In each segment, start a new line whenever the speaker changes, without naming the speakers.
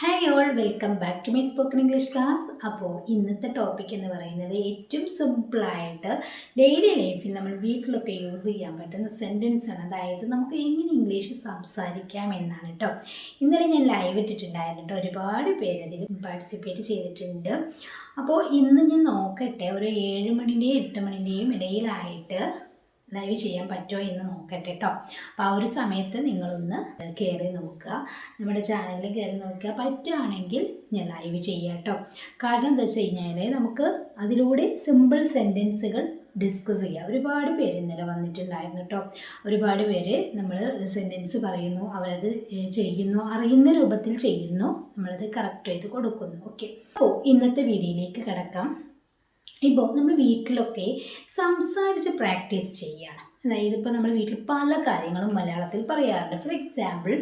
Hi all welcome back to my spoken English class അപ്പോൾ ഇന്നത്തെ topic എന്ന് പറയുന്നത് ഏറ്റവും സിമ്പിളായിട്ട് ഡെയിലി ലൈഫിൽ നമ്മൾ വീട്ടിലൊക്കെ യൂസ് ചെയ്യാൻ പറ്റുന്ന സെന്റൻസ് ആണ്. അതായത് നമുക്ക് എങ്ങനെ ഇംഗ്ലീഷ് സംസാരിക്കാം എന്നാണ് കേട്ടോ ഇന്നലെ ഞാൻ ലൈവ് ഇട്ടിട്ടുണ്ടായിരുന്നു കേട്ടോ ഒരുപാട് പേര് അതിൽ പാർട്ടിസിപ്പേറ്റ് ചെയ്തിട്ടുണ്ട്. അപ്പോൾ ഇന്ന് ഞാൻ നോക്കട്ടെ ഒരു ഏഴ് മണിന്റെയും എട്ട് മണിന്റെയും ഇടയിലായിട്ട് ലൈവ് ചെയ്യാൻ പറ്റുമോ എന്ന് നോക്കട്ടെ കേട്ടോ അപ്പോൾ ആ ഒരു സമയത്ത് നിങ്ങളൊന്ന് കയറി നോക്കുക. നമ്മുടെ ചാനലിൽ കയറി നോക്കുക. പറ്റുകയാണെങ്കിൽ ഞാൻ ലൈവ് ചെയ്യാം കേട്ടോ കാരണം എന്താ വെച്ച് കഴിഞ്ഞാൽ നമുക്ക് അതിലൂടെ സിമ്പിൾ സെന്റൻസുകൾ ഡിസ്കസ് ചെയ്യാം. ഒരുപാട് പേര് ഇന്നലെ വന്നിട്ടുണ്ടായിരുന്നു കേട്ടോ ഒരുപാട് പേര് നമ്മൾ സെന്റൻസ് പറയുന്നു അവരത് ചെയ്യുന്നു അറിയുന്ന രൂപത്തിൽ ചെയ്യുന്നു നമ്മളത് കറക്റ്റ് ചെയ്ത് കൊടുക്കുന്നു. ഓക്കെ അപ്പോൾ ഇന്നത്തെ വീഡിയോയിലേക്ക് കിടക്കാം. ഇപ്പോൾ നമ്മൾ വീട്ടിലൊക്കെ സംസാരിച്ച് പ്രാക്ടീസ് ചെയ്യണം. അതായത് ഇപ്പോൾ നമ്മൾ വീട്ടിൽ പല കാര്യങ്ങളും മലയാളത്തിൽ പറയാറുണ്ട്. ഫോർ എക്സാമ്പിൾ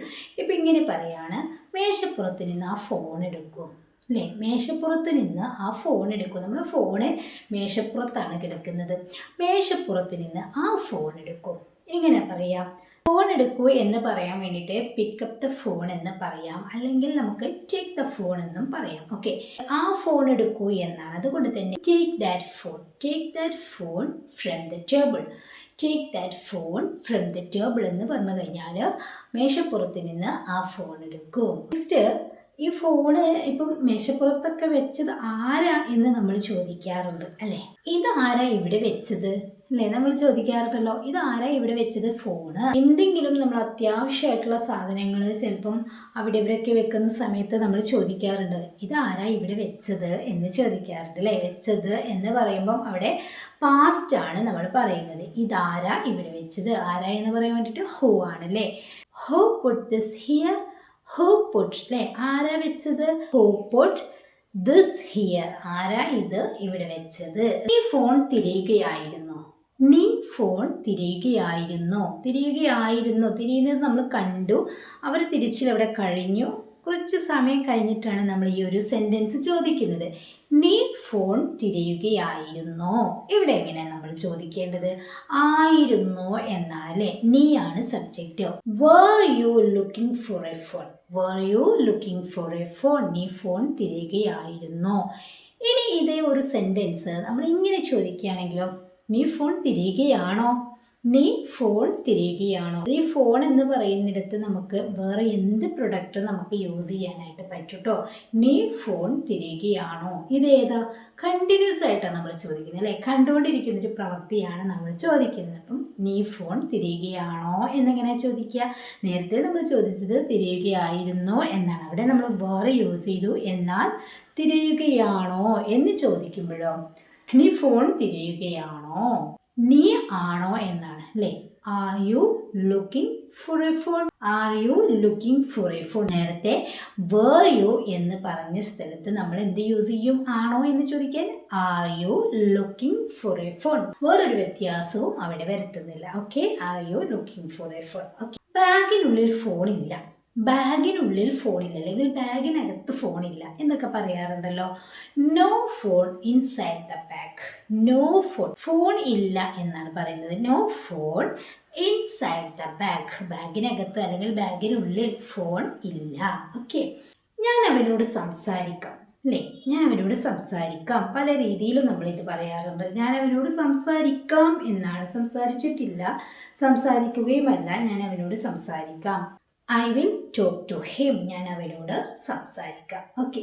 ഇപ്പോൾ ഇങ്ങനെ പറയാണ് മേശപ്പുറത്ത് നിന്ന് ആ ഫോൺ എടുക്കും. അല്ലേ മേശപ്പുറത്ത് നിന്ന് ആ ഫോൺ എടുക്കും. നമ്മൾ ഫോണ് മേശപ്പുറത്താണ് കിടക്കുന്നത്. മേശപ്പുറത്ത് നിന്ന് ആ ഫോൺ എടുക്കും. എങ്ങനെ പറയാം? ഫോൺ എടുക്കൂ എന്ന് പറയാൻ വേണ്ടിയിട്ട് പിക്കപ്പ് ദ ഫോൺ എന്ന് പറയാം. അല്ലെങ്കിൽ നമുക്ക് ടേക്ക് ദ ഫോൺ എന്നും പറയാം. ഓക്കെ ആ ഫോൺ എടുക്കൂ എന്നാണ്. അതുകൊണ്ട് തന്നെ take that phone take that phone from the table take that phone from the table എന്ന് പറഞ്ഞു കഴിഞ്ഞാൽ മേശപ്പുറത്ത് നിന്ന് ആ ഫോൺ എടുക്കൂ. നെക്സ്റ്റ് ഈ ഫോണ് ഇപ്പം മേശപ്പുറത്തൊക്കെ വെച്ചത് ആരാ എന്ന് നമ്മൾ ചോദിക്കാറുണ്ട്. അല്ലേ? ഇത് ആരാ ഇവിടെ വെച്ചത്? അല്ലേ? നമ്മൾ ചോദിക്കാറുണ്ടല്ലോ ഇത് ആരാ ഇവിടെ വെച്ചത് ഫോണ്? എന്തെങ്കിലും നമ്മൾ അത്യാവശ്യമായിട്ടുള്ള സാധനങ്ങൾ ചിലപ്പം അവിടെ ഇവിടെയൊക്കെ വെക്കുന്ന സമയത്ത് നമ്മൾ ചോദിക്കാറുണ്ട് ഇത് ആരാ ഇവിടെ വെച്ചത്? എന്ന് ചോദിക്കാറുണ്ട് അല്ലേ? വെച്ചത് എന്ന് പറയുമ്പം അവിടെ പാസ്റ്റ് ആണ് നമ്മൾ പറയുന്നത്. ഇതാരാ ഇവിടെ വെച്ചത്? ആരാ എന്ന് പറയാൻ വേണ്ടിയിട്ട് ഹോ ആണ് അല്ലേ? ഹോ പുട്ട് ദിസ് ഹിയർ ഹോ പുട്ട് അല്ലേ? ആരാ വെച്ചത്? ഹോ പുട്ട് ദിസ് ഹിയർ ആരാ ഇത് ഇവിടെ വെച്ചത്? ഈ ഫോൺ തിരയുകയായിരുന്നു. നീ ഫോൺ തിരിയുകയായിരുന്നു. തിരിയുകയായിരുന്നു. തിരിയുന്നത് നമ്മൾ കണ്ടു. അവർ തിരിച്ചിലവിടെ കഴിഞ്ഞു. കുറച്ച് സമയം കഴിഞ്ഞിട്ടാണ് നമ്മൾ ഈ ഒരു സെന്റൻസ് ചോദിക്കുന്നത്. നീ ഫോൺ തിരയുകയായിരുന്നോ. ഇവിടെ എങ്ങനെയാണ് നമ്മൾ ചോദിക്കേണ്ടത്? ആയിരുന്നോ എന്നാണ് അല്ലേ? ആണ് subject where you looking for a phone where you looking for a phone നീ ഫോൺ തിരയുകയായിരുന്നോ. ഇനി ഇതേ ഒരു സെന്റൻസ് നമ്മൾ ഇങ്ങനെ ചോദിക്കുകയാണെങ്കിലോ നീ ഫോൺ തിരിയുകയാണോ? നീ ഫോൺ തിരിയുകയാണോ? ഈ ഫോൺ എന്ന് പറയുന്നിടത്ത് നമുക്ക് വേറെ എന്ത് പ്രൊഡക്റ്റ് നമുക്ക് യൂസ് ചെയ്യാനായിട്ട് പറ്റൂട്ടോ? നീ ഫോൺ തിരയുകയാണോ? ഇതേതാ? കണ്ടിന്യൂസ് ആയിട്ടാണ് നമ്മൾ ചോദിക്കുന്നത് അല്ലേ? കണ്ടുകൊണ്ടിരിക്കുന്ന ഒരു പ്രവൃത്തിയാണ് നമ്മൾ ചോദിക്കുന്നത്. അപ്പം നീ ഫോൺ തിരിയുകയാണോ എന്നിങ്ങനെ ചോദിക്കുക. നേരത്തെ നമ്മൾ ചോദിച്ചത് തിരിയുകയായിരുന്നോ എന്നാണ്. അവിടെ നമ്മൾ വേറെ യൂസ് ചെയ്തു. എന്നാൽ തിരയുകയാണോ എന്ന് ചോദിക്കുമ്പോഴോ നീ ഫോൺ തിരയുകയാണോ? നീ ആണോ എന്നാണ് അല്ലേ? Are you looking for a phone are you looking for a phone നേരത്തെ വേർ യു എന്ന് പറഞ്ഞ സ്ഥലത്ത് നമ്മൾ എന്ത് യൂസ് ചെയ്യും? ആണോ എന്ന് ചോദിക്കാൻ are you looking for a phone വേറൊരു വ്യത്യാസവും അവിടെ വരുത്തുന്നില്ല. Okay are you looking for a phone okay ബാഗിനുള്ളിൽ ഫോണില്ല ബാഗിനുള്ളിൽ ഫോണില്ല അല്ലെങ്കിൽ ബാഗിനകത്ത് ഫോണില്ല എന്നൊക്കെ പറയാറുണ്ടല്ലോ. No phone inside the bag no phone phone ഇല്ല എന്നാണ് പറയുന്നത്. No phone inside the bag ബാഗിനകത്ത് അല്ലെങ്കിൽ ബാഗിനുള്ളിൽ ഫോൺ ഇല്ല. ഓക്കെ ഞാൻ അവനോട് സംസാരിക്കാം അല്ലേ? ഞാൻ അവനോട് സംസാരിക്കാം. പല രീതിയിലും നമ്മൾ ഇത് പറയാറുണ്ട്. ഞാൻ അവനോട് സംസാരിക്കാം എന്നാണ്. സംസാരിച്ചിട്ടില്ല സംസാരിക്കുകയുമല്ല. ഞാൻ അവനോട് സംസാരിക്കാം. I will talk to him ഞാൻ അവനോട് സംസാരിക്കാം. ഓക്കെ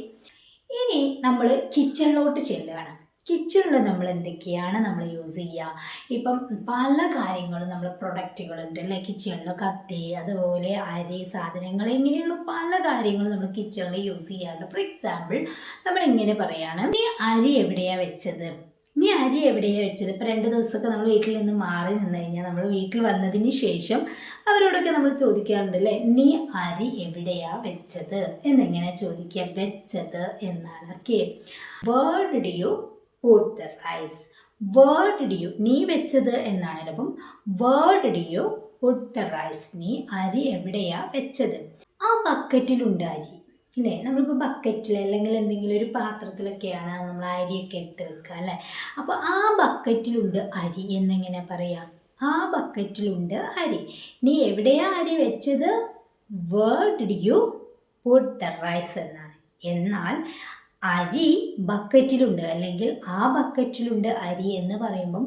ഇനി നമ്മൾ കിച്ചണിലോട്ട് ചെല്ലുകയാണ്. കിച്ചണിൽ നമ്മൾ എന്തൊക്കെയാണ് നമ്മൾ യൂസ് ചെയ്യുക? ഇപ്പം പല കാര്യങ്ങളും നമ്മൾ പ്രൊഡക്റ്റുകളുണ്ട് അല്ലേ? കിച്ചണിൽ കത്തി അതുപോലെ അരി സാധനങ്ങൾ ഇങ്ങനെയുള്ള പല കാര്യങ്ങളും നമ്മൾ കിച്ചണിൽ യൂസ് ചെയ്യാറുണ്ട്. ഫോർ എക്സാമ്പിൾ നമ്മൾ ഇങ്ങനെ പറയാണ് ഈ അരി എവിടെയാണ് വെച്ചത്? നീ അരി എവിടെയാണ് വെച്ചത്? ഇപ്പം രണ്ട് ദിവസമൊക്കെ നമ്മൾ വീട്ടിൽ നിന്ന് മാറി നിന്ന് കഴിഞ്ഞാൽ നമ്മൾ വീട്ടിൽ വന്നതിന് ശേഷം അവരോടൊക്കെ നമ്മൾ ചോദിക്കാറുണ്ട് അല്ലേ? നീ അരി എവിടെയാ വെച്ചത്? എന്നിങ്ങനെ ചോദിക്കുക? വെച്ചത് എന്നാണ്. Okay where did you put the rice where did you നീ വെച്ചത് എന്നാണ് അപ്പം where did you put the rice നീ അരി എവിടെയാ വെച്ചത്? ആ ബക്കറ്റിലുണ്ട് അരി. ഇല്ലേ നമ്മളിപ്പോൾ ബക്കറ്റിൽ അല്ലെങ്കിൽ എന്തെങ്കിലും ഒരു പാത്രത്തിലൊക്കെയാണ് നമ്മൾ അരിയൊക്കെ ഇട്ട് വെക്കുക അല്ലേ? അപ്പോൾ ആ ബക്കറ്റിലുണ്ട് അരി എന്നെങ്ങനെ പറയാം? ആ ബക്കറ്റിലുണ്ട് അരി. നീ എവിടെയാ അരി വെച്ചത്? Where did you put the rice എന്നാണ്. എന്നാൽ അരി ബക്കറ്റിലുണ്ട് അല്ലെങ്കിൽ ആ ബക്കറ്റിലുണ്ട് അരി എന്ന് പറയുമ്പം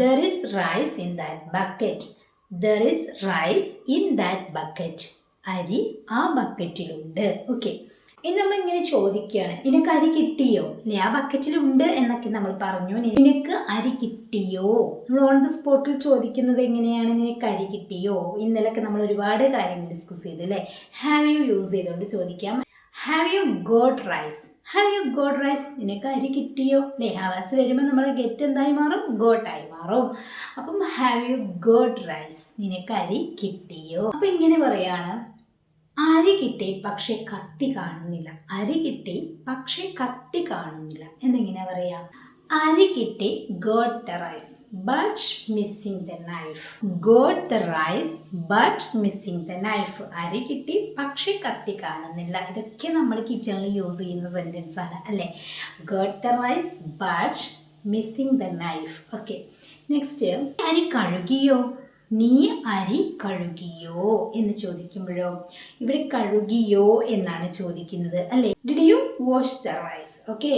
there is rice in that bucket there is rice in that bucket അരി ആ ബക്കറ്റിലുണ്ട് ഓക്കെ ഇനി നമ്മൾ ഇങ്ങനെ ചോദിക്കുകയാണ് നിനക്ക് അരി കിട്ടിയോ? ആ ബക്കറ്റിലുണ്ട് എന്നൊക്കെ നമ്മൾ പറഞ്ഞു. നിനക്ക് അരി കിട്ടിയോ? നമ്മൾ ഓൺ ദ സ്പോട്ടിൽ ചോദിക്കുന്നത് എങ്ങനെയാണ്? നിനക്ക് അരി കിട്ടിയോ? ഇന്നലൊക്കെ നമ്മൾ ഒരുപാട് കാര്യങ്ങൾ ഡിസ്കസ് ചെയ്തു അല്ലേ? ഹാവ് യു യൂസ് ചെയ്തുകൊണ്ട് ചോദിക്കാം. Have you got rice have you got rice നിനക്ക് അരി കിട്ടിയോ? അല്ലേ? ഹവാസ് വരുമ്പോൾ നമ്മൾ ഗെറ്റ് എന്തായി മാറും? ഗോട്ടായി മാറും. അപ്പം ഹാവ് യു ഗോഡ് റൈസ് നിനക്ക് അരി കിട്ടിയോ? അപ്പം ഇങ്ങനെ പറയാണ്. അരി കിട്ടി പക്ഷെ കത്തി കാണുന്നില്ല. അരി കിട്ടി പക്ഷെ കത്തി കാണുന്നില്ല. എന്നിങ്ങനെ പറയാം? അരി കിട്ടി got the rice but missing the knife. Got the rice but missing the knife. അരി കിട്ടി പക്ഷെ കത്തി കാണുന്നില്ല. ഇതൊക്കെ നമ്മൾ കിച്ചണിൽ യൂസ് ചെയ്യുന്ന സെന്റൻസ് ആണ് അല്ലേ? Got the rice but missing the knife. Okay next അരി കഴുകിയോ? നീ അരി കഴുകിയോ എന്ന് ചോദിക്കുമ്പോഴോ? ഇവിടെ കഴുകിയോ എന്നാണ് ചോദിക്കുന്നത് അല്ലേ? Did you wash the rice okay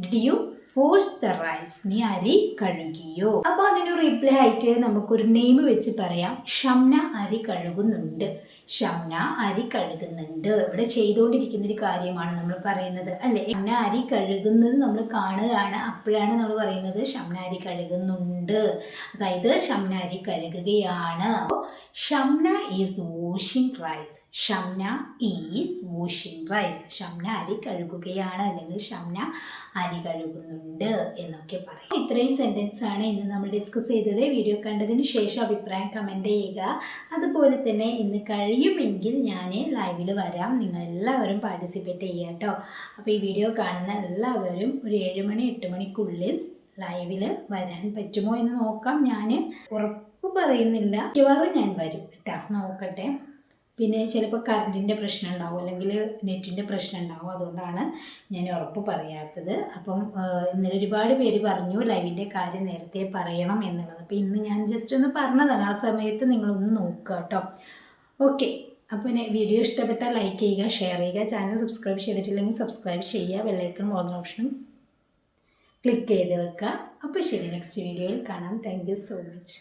did you wash the rice നീ അരി കഴുകിയോ? അപ്പോൾ അതിന് റിപ്ലൈ ആയിട്ട് നമുക്കൊരു നെയിം വെച്ച് പറയാം. ഷംന അരി കഴുകുന്നുണ്ട്. ഷംന അരി കഴുകുന്നുണ്ട്. ഇവിടെ ചെയ്തുകൊണ്ടിരിക്കുന്ന ഒരു കാര്യമാണ് നമ്മൾ പറയുന്നത്. അല്ലെ? ഷംന അരി കഴുകുന്നത് നമ്മൾ കാണുകയാണ്. അപ്പോഴാണ് നമ്മൾ പറയുന്നത് ഷംന അരി കഴുകുന്നുണ്ട്. അതായത് ഷംന അരി കഴുകുകയാണ്. Shamna is washing rice Shamna is washing rice Shamna അരി കഴുകുകയാണ് അല്ലെങ്കിൽ ഷംന അരി കഴുകുന്നുണ്ട് എന്നൊക്കെ പറയും. ഇത്രയും സെന്റൻസ് ആണ് ഇന്ന് നമ്മൾ ഡിസ്കസ് ചെയ്തത്. വീഡിയോ കണ്ടതിന് ശേഷം അഭിപ്രായം കമന്റ് ചെയ്യുക. അതുപോലെ തന്നെ ഇന്ന് കഴിയുമെങ്കിൽ ഞാൻ ലൈവിൽ വരാം. നിങ്ങൾ എല്ലാവരും പാർട്ടിസിപ്പേറ്റ് ചെയ്യുക കേട്ടോ അപ്പോൾ ഈ വീഡിയോ കാണുന്ന എല്ലാവരും ഒരു ഏഴ് മണി എട്ട് മണിക്കുള്ളിൽ ലൈവിൽ വരാൻ പറ്റുമോ എന്ന് നോക്കാം. ഞാൻ ഉറപ്പ് പറയുന്നില്ല. മിക്കവാറും ഞാൻ വരും കേട്ടോ നോക്കട്ടെ. പിന്നെ ചിലപ്പോൾ കറണ്ടിന്റെ പ്രശ്നം ഉണ്ടാവും അല്ലെങ്കിൽ നെറ്റിന്റെ പ്രശ്നം ഉണ്ടാവും. അതുകൊണ്ടാണ് ഞാൻ ഉറപ്പ് പറയാത്തത്. അപ്പം ഇന്നലെ ഒരുപാട് പേര് പറഞ്ഞു ലൈവിന്റെ കാര്യം നേരത്തെ പറയണം എന്നുള്ളത്. അപ്പോൾ ഇന്ന് ഞാൻ ജസ്റ്റ് ഒന്ന് പറഞ്ഞതാണ്. ആ സമയത്ത് നിങ്ങളൊന്ന് നോക്കുക കേട്ടോ ഓക്കെ. അപ്പോൾ വീഡിയോ ഇഷ്ടപ്പെട്ടാൽ ലൈക്ക് ചെയ്യുക ഷെയർ ചെയ്യുക ചാനൽ സബ്സ്ക്രൈബ് ചെയ്തിട്ടില്ലെങ്കിൽ സബ്സ്ക്രൈബ് ചെയ്യുക ബെല്ലൈക്കൺ ഓൺ ഓപ്ഷനും ക്ലിക്ക് ചെയ്ത് വെക്കുക. അപ്പോൾ ശരി നെക്സ്റ്റ് വീഡിയോയിൽ കാണാം. Thank so much